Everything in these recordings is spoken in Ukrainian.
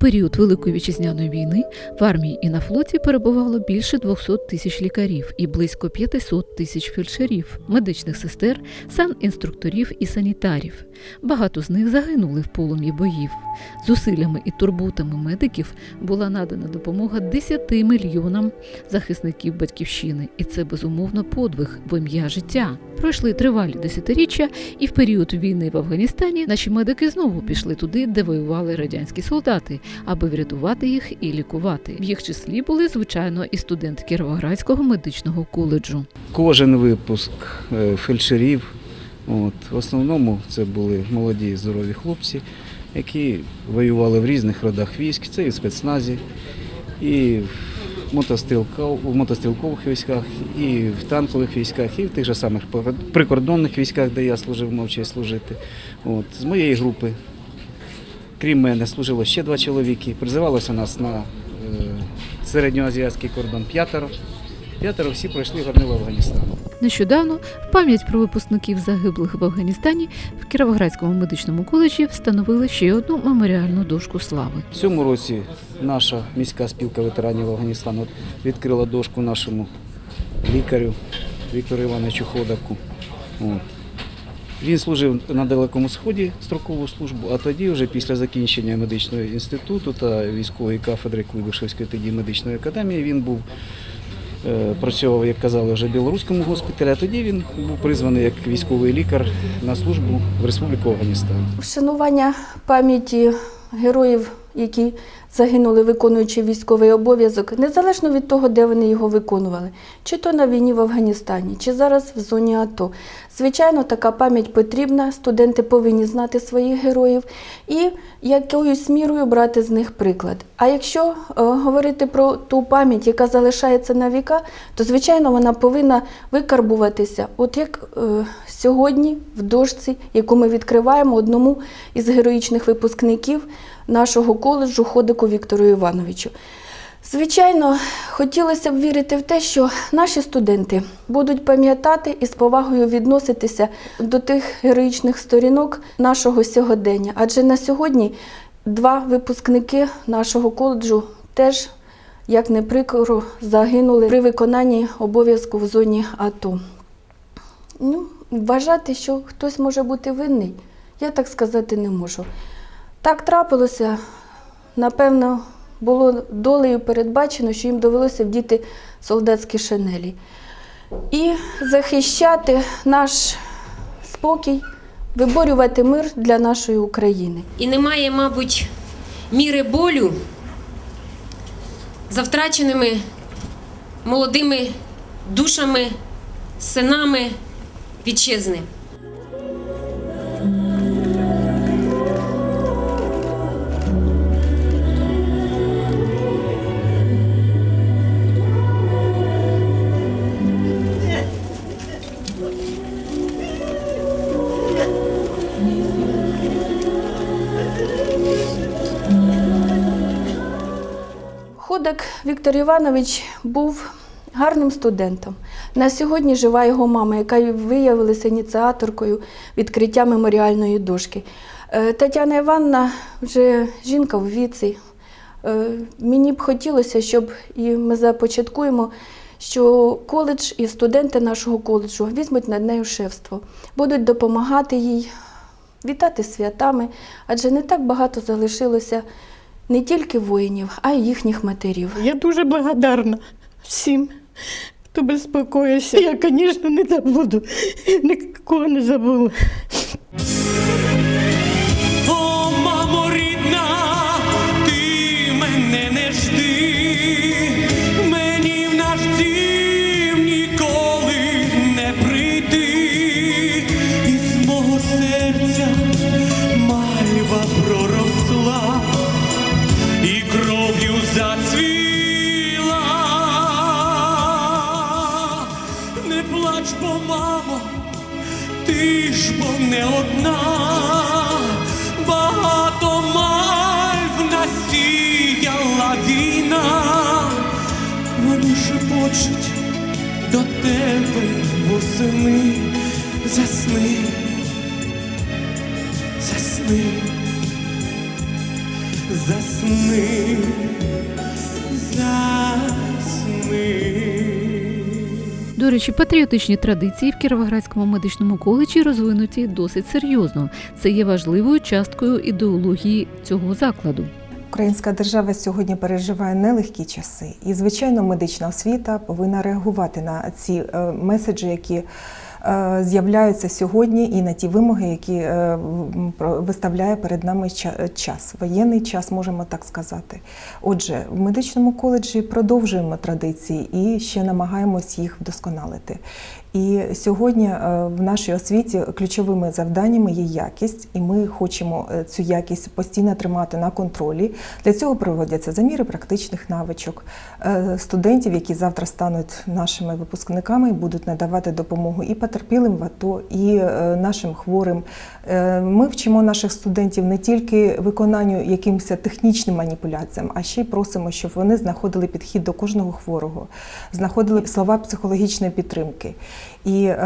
Період Великої вітчизняної війни в армії і на флоті перебувало більше 200 тисяч лікарів і близько 500 тисяч фельдшерів, медичних сестер, санінструкторів і санітарів. Багато з них загинули в полум'ї боїв. Зусиллями і турботами медиків була надана допомога 10 мільйонам захисників батьківщини, і це безумовно подвиг в ім'я життя. Пройшли тривалі десятиріччя, і в період війни в Афганістані наші медики знову пішли туди, де воювали радянські солдати, аби врятувати їх і лікувати. В їх числі були звичайно і студент Кіровоградського медичного коледжу. Кожен випуск е, фельдшерів, от, в основному це були молоді здорові хлопці, які воювали в різних родах військ, це і в спецназі, і в в мотострілкових військах, і в танкових військах, і в тих же самих прикордонних військах, де я служив, мав честь служити. От, з моєї групи, крім мене, служило ще два чоловіки. Призивалося нас на е, середньоазіатський кордон п'ятеро. П'ятеро всі пройшли горнило Афганістан. Нещодавно в пам'ять про випускників загиблих в Афганістані в Кіровоградському медичному коледжі встановили ще одну меморіальну дошку слави. В цьому році наша міська спілка ветеранів Афганістану відкрила дошку нашому лікарю Віктору Івановичу Ходаку. От. Він служив на Далекому Сході строкову службу, а тоді, вже після закінчення медичного інституту та військової кафедри Куйбишевської тоді медичної академії, він був е, працював, як казали, вже в білоруському госпіталі, а тоді він був призваний як військовий лікар на службу в Республіку Афганістан. Вшанування пам'яті героїв, які загинули, виконуючи військовий обов'язок, незалежно від того, де вони його виконували, чи то на війні в Афганістані, чи зараз в зоні АТО. Звичайно, така пам'ять потрібна. Студенти повинні знати своїх героїв і якоюсь мірою брати з них приклад. А якщо е, говорити про ту пам'ять, яка залишається на віка, то звичайно вона повинна викарбуватися. От як е, сьогодні в дошці, яку ми відкриваємо одному із героїчних випускників нашого коледжу Ходику Віктору Івановичу. Звичайно, хотілося б вірити в те, що наші студенти будуть пам'ятати і з повагою відноситися до тих героїчних сторінок нашого сьогодення. Адже на сьогодні два випускники нашого коледжу теж, як не прикро, загинули при виконанні обов'язку в зоні АТО. Ну, вважати, що хтось може бути винний, я так сказати не можу. Так трапилося, напевно, було долею передбачено, що їм довелося вдіти солдатські шинелі. І захищати наш спокій, виборювати мир для нашої України. І немає, мабуть, міри болю за втраченими молодими душами, синами вітчизни. Ходак Віктор Іванович був гарним студентом. На сьогодні жива його мама, яка виявилася ініціаторкою відкриття меморіальної дошки. Е, Тетяна Івановна вже жінка в віці. Е, Мені б хотілося, щоб і ми започаткуємо, що коледж і студенти нашого коледжу візьмуть над нею шефство, будуть допомагати їй, вітати святами, адже не так багато залишилося не тільки воїнів, а й їхніх матерів. Я дуже благодарна всім, хто безпокоюся. Я, звісно, не забуду. Нікого не забула. Плач, бо, мамо, ти ж бо не одна, багато мальв насіяла війна, вони шепочуть до тебе восени, засни, засни, засни. До речі, патріотичні традиції в Кіровоградському медичному коледжі розвинуті досить серйозно. Це є важливою часткою ідеології цього закладу. Українська держава сьогодні переживає нелегкі часи, і звичайно, медична освіта повинна реагувати на ці е, меседжі, які з'являються сьогодні, і на ті вимоги, які е, виставляє перед нами час, воєнний час, можемо так сказати. Отже, в медичному коледжі продовжуємо традиції і ще намагаємось їх вдосконалити. І сьогодні е, в нашій освіті ключовими завданнями є якість, і ми хочемо е, цю якість постійно тримати на контролі. Для цього проводяться заміри практичних навичок Е, студентів, які завтра стануть нашими випускниками і будуть надавати допомогу і потерпілим в АТО, і е, нашим хворим. Е, Ми вчимо наших студентів не тільки виконанню якимось технічним маніпуляціям, а ще й просимо, щоб вони знаходили підхід до кожного хворого, знаходили слова психологічної підтримки. І е,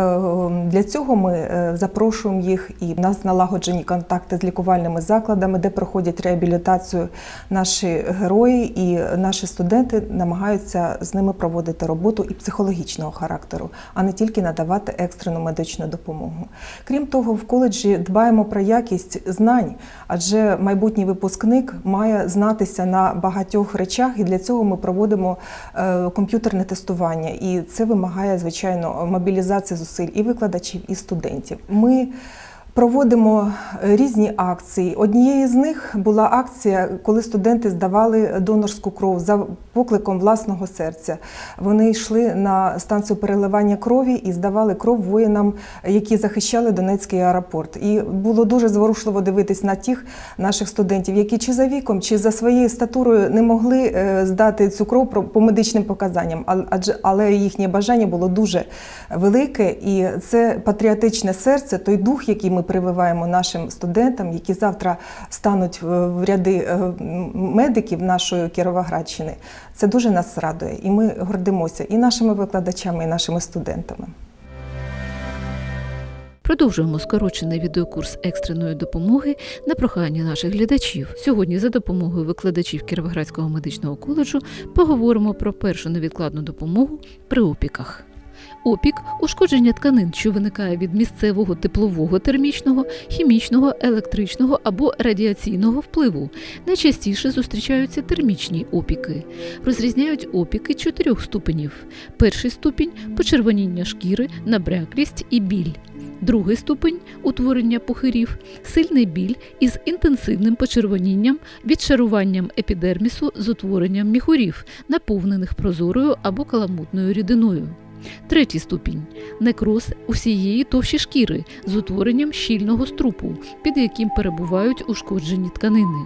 для цього ми е, запрошуємо їх, і в нас налагоджені контакти з лікувальними закладами, де проходять реабілітацію наші герої, і наші студенти намагаються з ними проводити роботу і психологічного характеру, а не тільки надавати екстрену медичну допомогу. Крім того, в коледжі дбаємо про якість знань, адже майбутній випускник має знатися на багатьох речах, і для цього ми проводимо е, комп'ютерне тестування. І це вимагає, звичайно, мобілізації зусиль і викладачів, і студентів. Ми Проводимо різні акції. Однією з них була акція, коли студенти здавали донорську кров за покликом власного серця. Вони йшли на станцію переливання крові і здавали кров воїнам, які захищали Донецький аеропорт. І було дуже зворушливо дивитись на тих наших студентів, які чи за віком, чи за своєю статурою не могли е, здати цю кров по медичним показанням, але їхнє бажання було дуже велике, і це патріотичне серце, той дух, який ми прививаємо нашим студентам, які завтра стануть в ряди е, медиків нашої Кіровоградщини. Це дуже нас радує, і ми гордимося і нашими викладачами, і нашими студентами. Продовжуємо скорочений відеокурс екстреної допомоги на прохання наших глядачів. Сьогодні за допомогою викладачів Кіровоградського медичного коледжу поговоримо про першу невідкладну допомогу при опіках. Опік ушкодження тканин, що виникає від місцевого теплового, термічного, хімічного, електричного або радіаційного впливу. Найчастіше зустрічаються термічні опіки. Розрізняють опіки чотирьох ступенів. Перший ступінь почервоніння шкіри, набряклість і біль. Другий ступень утворення пухирів, сильний біль із інтенсивним почервонінням, відшаруванням епідермісу з утворенням міхурів, наповнених прозорою або каламутною рідиною. Третій ступінь некроз усієї товщі шкіри з утворенням щільного струпу, під яким перебувають ушкоджені тканини.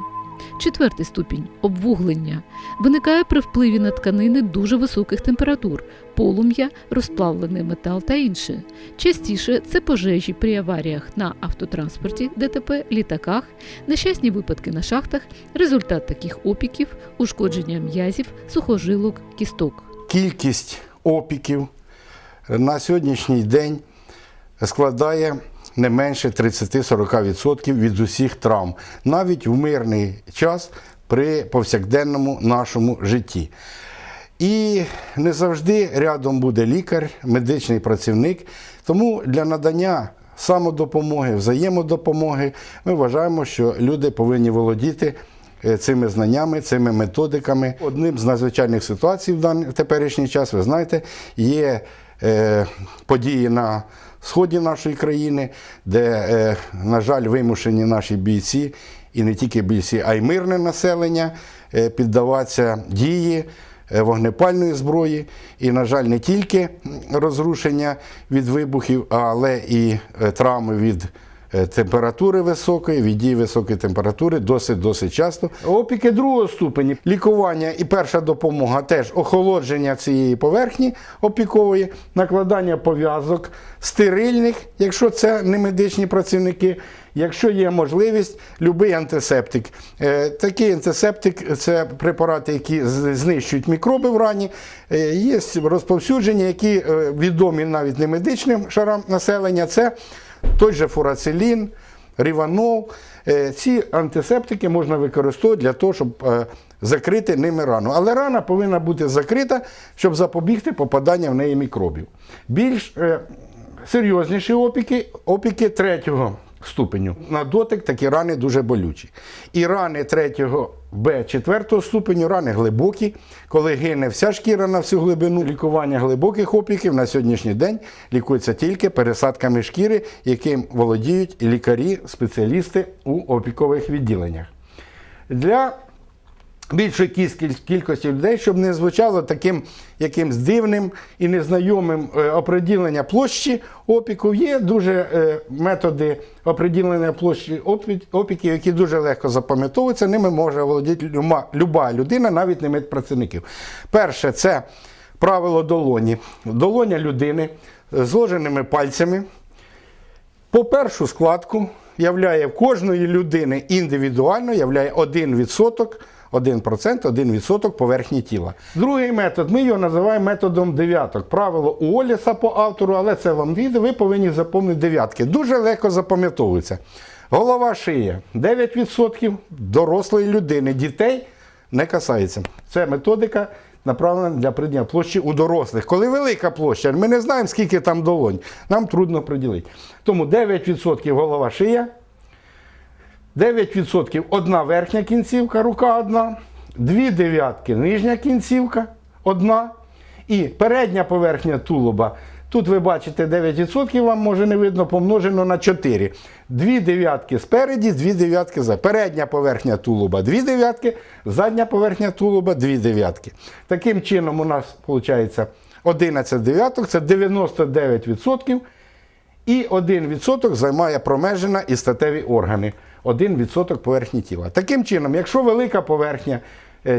Четвертий ступінь обвуглення виникає при впливі на тканини дуже високих температур, полум'я, розплавлений метал та інше. Частіше це пожежі при аваріях на автотранспорті, ДТП, літаках, нещасні випадки на шахтах, результат таких опіків, ушкодження м'язів, сухожилок, кісток. кількість опіків на сьогоднішній день складає не менше 30-40% від усіх травм, навіть в мирний час при повсякденному нашому житті. І не завжди рядом буде лікар, медичний працівник. Тому для надання самодопомоги, взаємодопомоги ми вважаємо, що люди повинні володіти е, цими знаннями, цими методиками. Одним з надзвичайних ситуацій в теперішній час, ви знаєте, є події на сході нашої країни, де, е, на жаль, вимушені наші бійці, і не тільки бійці, а й мирне населення е, піддаватися дії е, вогнепальної зброї. І, на жаль, не тільки розрушення від вибухів, але і е, травми від е, температури високої, від дії високої температури досить досить часто. Опіки другого ступені, лікування і перша допомога теж охолодження цієї поверхні опікової, накладання пов'язок стерильних, якщо це не медичні працівники. Якщо є можливість, будь-який антисептик. Е, Такий антисептик це препарати, які знищують мікроби в рані. Е, Є розповсюдження, які е, відомі навіть не медичним шарам населення. Це той же фурацилін, ріванол. Е, Ці антисептики можна використовувати для того, щоб е, закрити ними рану. Але рана повинна бути закрита, щоб запобігти попаданню в неї мікробів. Більш е, серйозніші опіки, опіки третього ступеню. На дотик такі рани дуже болючі. І рани 3 Б 4 ступеню, рани глибокі, коли гине вся шкіра на всю глибину. Лікування глибоких опіків на сьогоднішній день лікується тільки пересадками шкіри, яким володіють лікарі, спеціалісти у опікових відділеннях. Для більшої кіль- кількості людей, щоб не звучало таким якимсь дивним і незнайомим е, оприділення площі опіку. Є дуже е, методи оприділення площі опі- опіків, які дуже легко запам'ятовуються. Ними може володіти люба людина, навіть не медпрацівників. Перше, це правило долоні. Долоня людини зложеними пальцями по першу складку являє кожної людини індивідуально являє 1%, 1%, 1% поверхні тіла. Другий метод, ми його називаємо методом дев'яток. Правило Уолліса по автору, але це вам відео, ви повинні запам'ятати дев'ятки. Дуже легко запам'ятовується. Голова шия 9% дорослої людини, дітей не касається. Це методика направлена для приділення площі у дорослих. Коли велика площа, ми не знаємо, скільки там долонь, нам трудно приділити. Тому 9% голова шия, 9% одна верхня кінцівка, рука одна, дві дев'ятки нижня кінцівка одна і передня поверхня тулуба. Тут ви бачите 9% вам може не видно, помножено на 4. Дві дев'ятки спереді, дві дев'ятки за. Передня поверхня тулуба дві дев'ятки, задня поверхня тулуба дві дев'ятки. Таким чином у нас виходить 11 дев'яток, це 99%. І 1% займає промежина і статеві органи. 1% поверхні тіла. Таким чином, якщо велика поверхня,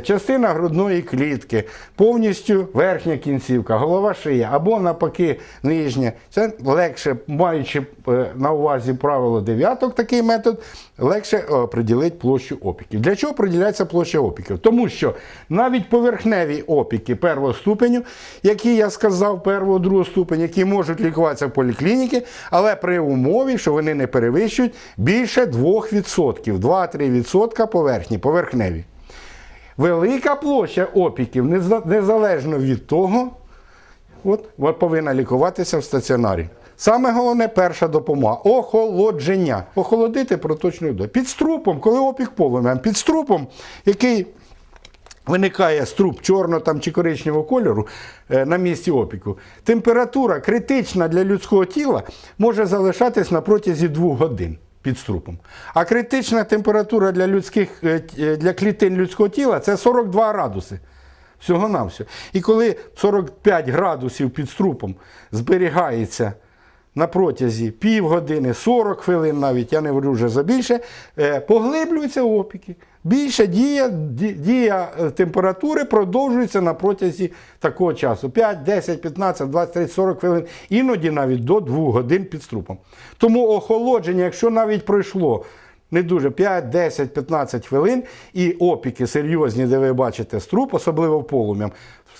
частина грудної клітки, повністю верхня кінцівка, голова шия або навпаки нижня, це легше, маючи е, на увазі правило дев'яток, такий метод, легше е, приділити площу опіків. Для чого приділяється площа опіків? Тому що навіть поверхневі опіки першого ступеню, які я сказав, першого другого ступеню, які можуть лікуватися в поліклініці, але при умові, що вони не перевищують більше 2%, 2-3% поверхні, поверхневі. Велика площа опіків, незалежно від того, от, повинна лікуватися в стаціонарі. Саме головне перша допомога охолодження. Охолодити проточною водою. Під струпом, коли опік полум'ям, під струпом, який виникає струп чорного там, чи коричневого кольору е, на місці опіку, температура критична для людського тіла може залишатись на протязі двох годин під струпом. А критична температура для, людських, е, е, для клітин людського тіла це 42 градуси. Всього-навсього. І коли 45 градусів під струпом зберігається на протязі півгодини, 40 хвилин навіть, я не говорю вже за більше, е, поглиблюються опіки. Більша дія, дія е, температури продовжується на протязі такого часу. 5, 10, 15, 20, 30, 40 хвилин, іноді навіть до 2 годин під струпом. Тому охолодження, якщо навіть пройшло не дуже 5, 10, 15 хвилин, і опіки серйозні, де ви бачите струп, особливо полум'ям,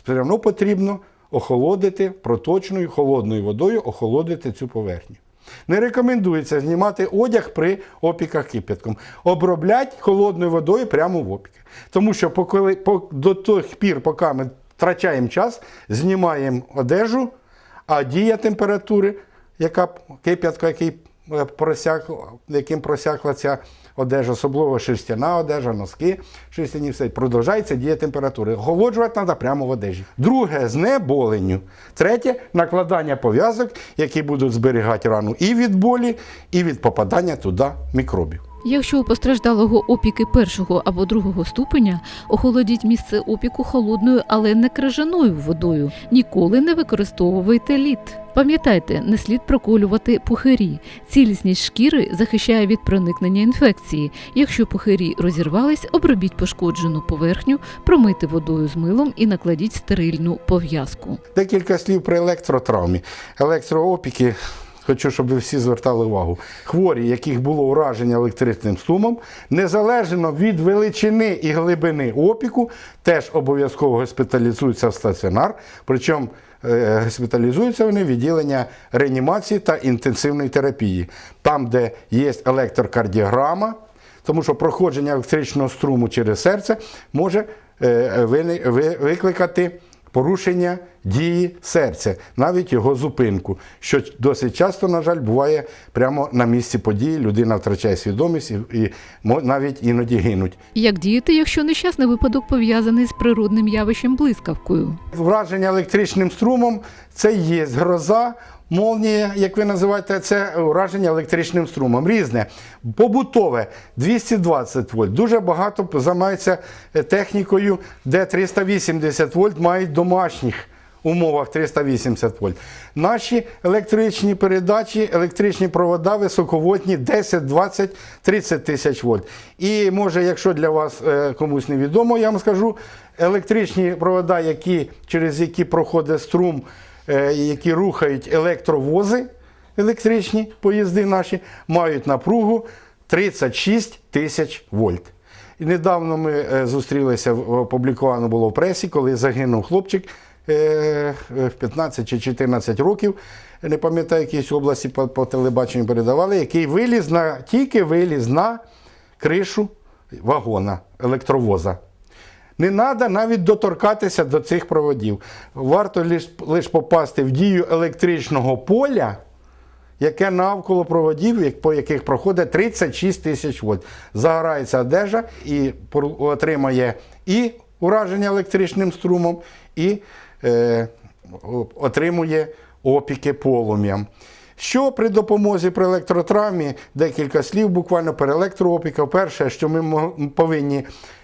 все одно потрібно охолодити проточною холодною водою, охолодити цю поверхню. Не рекомендується знімати одяг при опіках кипятком. Оброблять холодною водою прямо в опіках. Тому що поколи- по- до тих пір, поки ми втрачаємо час, знімаємо одежу, а дія температури, яка кип'ятка, який е, яким просякла ця одежа, особливо шерстяна одежа, носки, шерстяні все, продовжається дія температури. Охолоджувати треба прямо в одежі. Друге знеболенню. Третє накладання пов'язок, які будуть зберігати рану і від болі, і від попадання туди мікробів. Якщо у постраждалого опіки першого або другого ступеня, охолодіть місце опіку холодною, але не крижаною водою. Ніколи не використовуйте лід. Пам'ятайте, не слід проколювати пухирі. Цілісність шкіри захищає від проникнення інфекції. Якщо пухирі розірвались, обробіть пошкоджену поверхню, промийте водою з милом і накладіть стерильну пов'язку. Декілька слів про електротравмі. Електроопіки хочу, щоб ви всі звертали увагу. Хворі, яких було ураження електричним струмом, незалежно від величини і глибини опіку, теж обов'язково госпіталізуються в стаціонар. Причому е, госпіталізуються вони відділення реанімації та інтенсивної терапії, там, де є електрокардіограма, тому що проходження електричного струму через серце може е, вини- викликати порушення дії серця, навіть його зупинку, що досить часто, на жаль, буває прямо на місці події. Людина втрачає свідомість і, і навіть іноді гинуть. Як діяти, якщо нещасний випадок пов'язаний з природним явищем блискавкою? Враження електричним струмом це є гроза, молнія, як ви називаєте, це ураження електричним струмом. Різне. Побутове 220 вольт. Дуже багато займається е, технікою, де 380 вольт мають домашніх. Умовах 380 вольт. Наші електричні передачі, електричні провода високовольтні 10, 20, 30 тисяч вольт. І може, якщо для вас е, комусь невідомо, я вам скажу, електричні провода, які, через які проходить струм, які рухають електровози, електричні поїзди наші, мають напругу 36 тисяч вольт. І недавно ми е, зустрілися, в- опубліковано було в пресі, коли загинув хлопчик е, е, в 15 чи 14 років, не пам'ятаю, якійсь області по, по телебаченню передавали, який виліз на, тільки виліз на кришу вагона, електровоза. Не треба навіть доторкатися до цих проводів. Варто лише попасти в дію електричного поля, яке навколо проводів, по яких проходить 36 тисяч вольт. Загорається одежа і отримає і ураження електричним струмом, і е, отримує опіки полум'ям. Що при допомозі при електротравмі, декілька слів буквально при електроопіках. Перше, що ми повинні,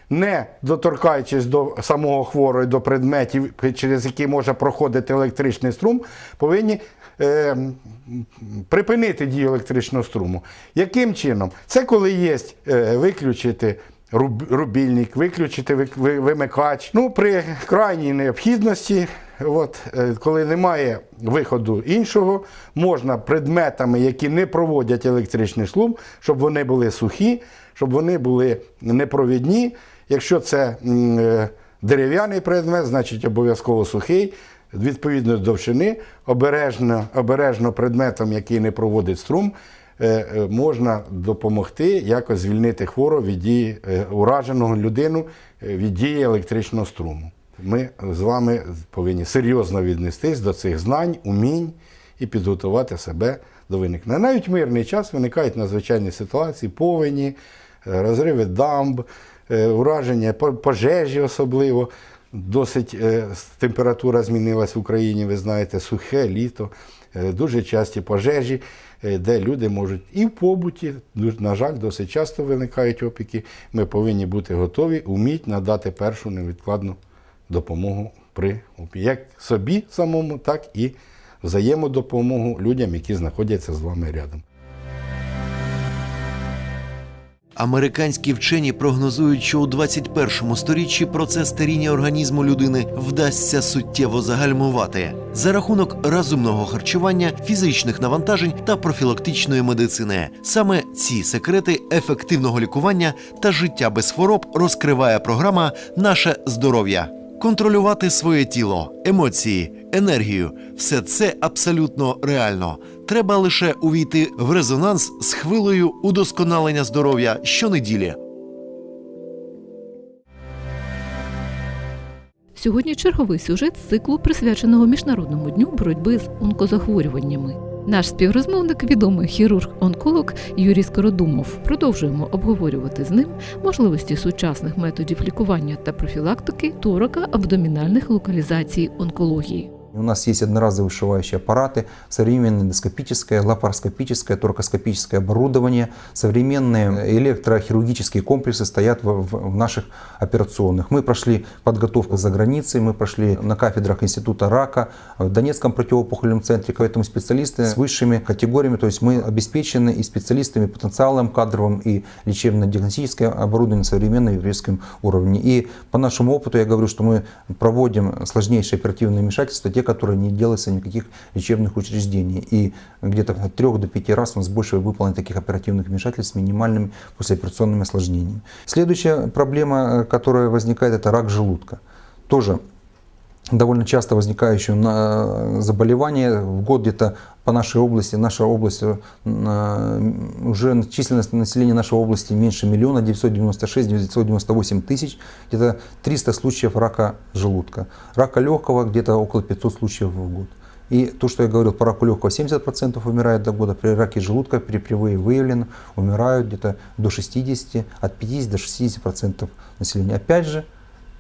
не доторкаючись до самого хворого, до предметів, через які може проходити електричний струм, повинні е, припинити дію електричного струму. Яким чином? Це коли є е, виключити рубільник, виключити вик- вимикач. Ну, при крайній необхідності, от, е, коли немає виходу іншого, можна предметами, які не проводять електричний струм, щоб вони були сухі, щоб вони були непровідні. Якщо це е, дерев'яний предмет, значить обов'язково сухий. Відповідно до довжини, обережно, обережно предметом, який не проводить струм, можна допомогти якось звільнити хворого від дії е, ураженого людину е, від дії електричного струму. Ми з вами повинні серйозно віднестись до цих знань, умінь і підготувати себе до виникнення. Навіть в мирний час виникають надзвичайні ситуації, повені, е, розриви дамб, е, ураження, пожежі особливо. Досить е, температура змінилась в Україні, ви знаєте, сухе літо, е, дуже часті пожежі, е, де люди можуть і в побуті, на жаль, досить часто виникають опіки. Ми повинні бути готові, уміть надати першу невідкладну допомогу при опіці. Як собі самому, так і взаємодопомогу людям, які знаходяться з вами рядом. Американські вчені прогнозують, що у 21 сторіччі процес старіння організму людини вдасться суттєво загальмувати за рахунок розумного харчування, фізичних навантажень та профілактичної медицини. Саме ці секрети ефективного лікування та життя без хвороб розкриває програма Наше здоров'я. Контролювати своє тіло, емоції, енергію все це абсолютно реально. Треба лише увійти в резонанс з хвилею удосконалення здоров'я щонеділі. Сьогодні черговий сюжет з циклу, присвяченого Міжнародному дню боротьби з онкозахворюваннями. Наш співрозмовник, відомий хірург-онколог Юрій Скородумов. Продовжуємо обговорювати з ним можливості сучасних методів лікування та профілактики торока абдомінальних локалізацій онкології. У нас есть одноразовые вшивающие аппараты, современное эндоскопическое, лапароскопическое, торакоскопическое оборудование, современные электрохирургические комплексы стоят в, наших операционных. Мы прошли подготовку за границей, мы прошли на кафедрах Института рака, в Донецком противоопухолевом центре, поэтому специалисты с высшими категориями, то есть мы обеспечены и специалистами, потенциалом кадровым, и лечебно-диагностическое оборудование на современном европейском уровне. И по нашему опыту я говорю, что мы проводим сложнейшие оперативные вмешательства, те, те, которые не делаются в никаких лечебных учреждений. И где-то от 3 до 5 раз у нас больше выполнено таких оперативных вмешательств с минимальными послеоперационными осложнениями. Следующая проблема, э, которая возникает, это рак желудка. Тоже довольно часто возникающее заболевание. В год где-то по нашей области, наша область, э, уже численность населения нашей области меньше миллиона, 996-998 тысяч, где-то 300 случаев рака желудка. Рака легкого где-то около 500 случаев в год. И то, что я говорил, по раку легкого 70% умирает до года, при раке желудка, при привые выявлено, умирают где-то до 60, от 50 до 60% населения. Опять же,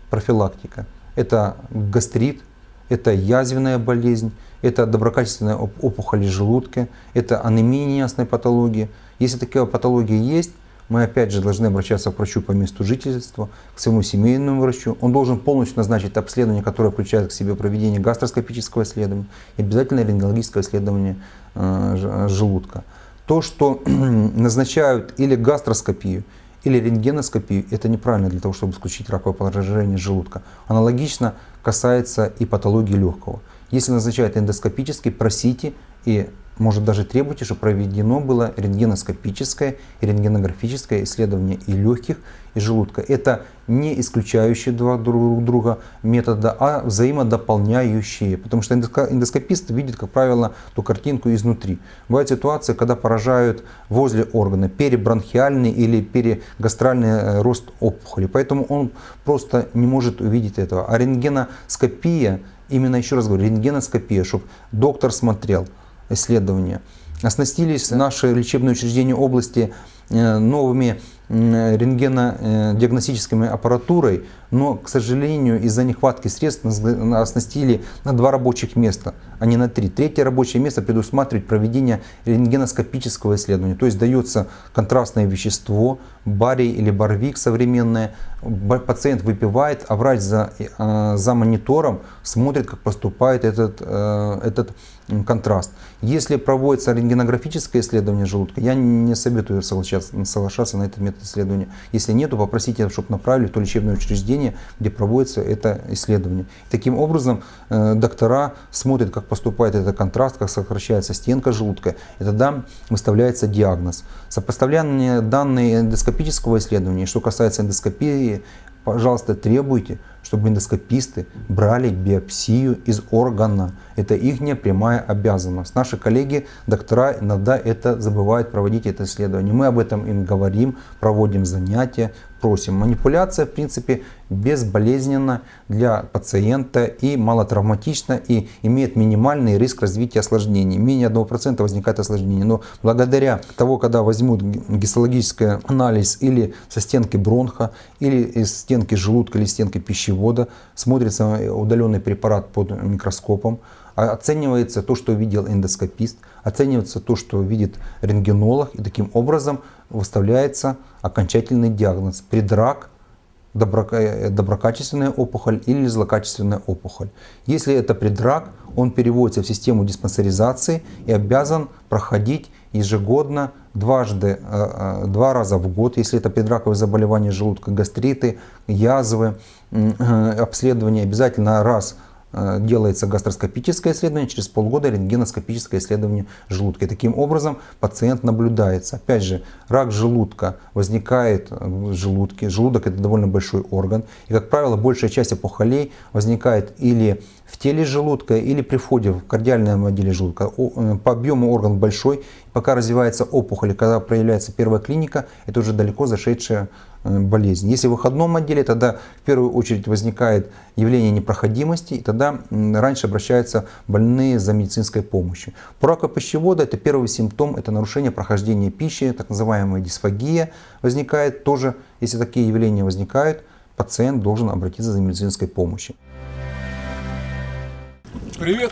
профилактика. Это гастрит, это язвенная болезнь, это доброкачественная оп- опухоль желудка, это анемия неясной патологии. Если такая патология есть, мы опять же должны обращаться к врачу по месту жительства, к своему семейному врачу. Он должен полностью назначить обследование, которое включает в себе проведение гастроскопического исследования и обязательно рентгенологическое исследование э, желудка. То, что назначают или гастроскопию, или рентгеноскопию, это неправильно для того, чтобы исключить раковое поражение желудка. Аналогично касается и патологии легкого. Если назначают эндоскопически, просите и может даже требуйте, чтобы проведено было рентгеноскопическое и рентгенографическое исследование и легких, и желудка. Это не исключающие два друг друга метода, а взаимодополняющие. Потому что эндоско- эндоскопист видит, как правило, ту картинку изнутри. Бывают ситуации, когда поражают возле органа перебронхиальный или перегастральный э, рост опухоли. Поэтому он просто не может увидеть этого. А рентгеноскопия, именно еще раз говорю, рентгеноскопия, чтобы доктор смотрел исследования. Оснастились наши лечебные учреждения области э, новыми м, рентгенодиагностическими аппаратурой, но, к сожалению, из-за нехватки средств нас оснастили на два рабочих места, а не на три. Третье рабочее место предусматривает проведение рентгеноскопического исследования, то есть дается контрастное вещество, барий или барвик современное, пациент выпивает, а врач за, э, за монитором смотрит, как поступает этот, э, этот контраст. Если проводится рентгенографическое исследование желудка, я не советую соглашаться, соглашаться на этот метод исследования. Если нет, то попросите, чтобы направили в то лечебное учреждение, где проводится это исследование. Таким образом, э, доктора смотрят, как поступает этот контраст, как сокращается стенка желудка, и тогда выставляется диагноз. Сопоставление данных эндоскопического исследования, что касается эндоскопии, пожалуйста, требуйте, чтобы эндоскописты брали биопсию из органа. Это их прямая обязанность. Наши коллеги, доктора, иногда это забывают проводить это исследование. Мы об этом им говорим, проводим занятия, просим. Манипуляция, в принципе, безболезненна для пациента и малотравматична и имеет минимальный риск развития осложнений. Менее 1% возникает осложнение. Но благодаря того, когда возьмут гистологический анализ или со стенки бронха, или из стенки желудка, или стенки пищевода, смотрится удаленный препарат под микроскопом, оценивается то, что видел эндоскопист, оценивается то, что видит рентгенолог, и таким образом выставляется окончательный диагноз. Предрак, э, доброкачественная опухоль или злокачественная опухоль. Если это предрак, он переводится в систему диспансеризации и обязан проходить ежегодно дважды, э, э, два раза в год, если это предраковые заболевания желудка, гастриты, язвы, обследование обязательно раз делается гастроскопическое исследование, через полгода рентгеноскопическое исследование желудка. И таким образом пациент наблюдается. Опять же, рак желудка возникает в желудке. Желудок это довольно большой орган. И, как правило, большая часть опухолей возникает или в теле желудка, или при входе в кардиальном отделе желудка. Э, По объему орган большой. Пока развивается опухоль, когда проявляется первая клиника, это уже далеко зашедшая э, болезнь. Если в выходном отделе, тогда в первую очередь возникает явление непроходимости, и тогда раньше обращаются больные за медицинской помощью. По раку пищевода это первый симптом, это нарушение прохождения пищи, так называемая дисфагия возникает тоже. Если такие явления возникают, пациент должен обратиться за медицинской помощью. Привет.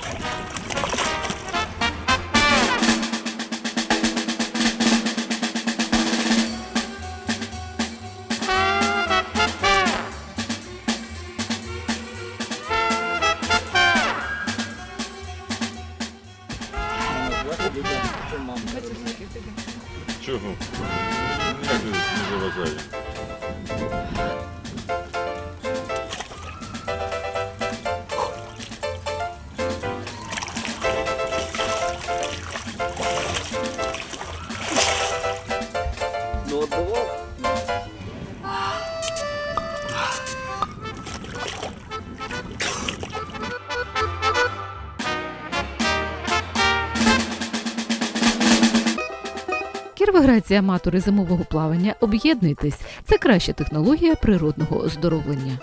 Кіровоградці аматори зимового плавання об'єднуйтесь. Це краща технологія природного оздоровлення.